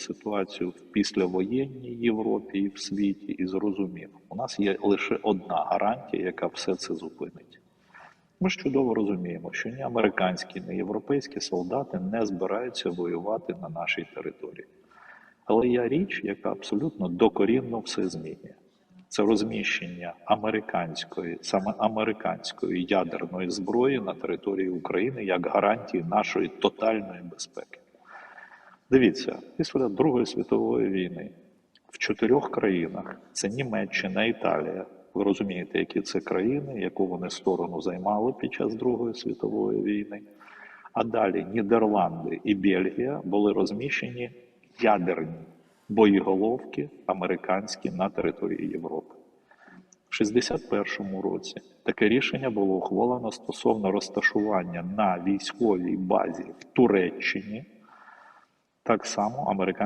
ситуацію в післявоєнній Європі і в світі і зрозумів, у нас є лише одна гарантія, яка все це зупинить. Ми ж чудово розуміємо, що ні американські, ні європейські солдати не збираються воювати на нашій території. Але є річ, яка абсолютно докорінно все змінює. Це розміщення американської, саме американської ядерної зброї на території України як гарантії нашої тотальної безпеки. Дивіться, після Другої світової війни в чотирьох країнах це Німеччина, Італія. Ви розумієте, які це країни, яку вони сторону займали під час Другої світової війни. А далі Нідерланди і Бельгія були розміщені ядерні боєголовки американські на території Європи. В 61-му році таке рішення було ухвалено стосовно розташування на військовій базі в Туреччині. Так само американські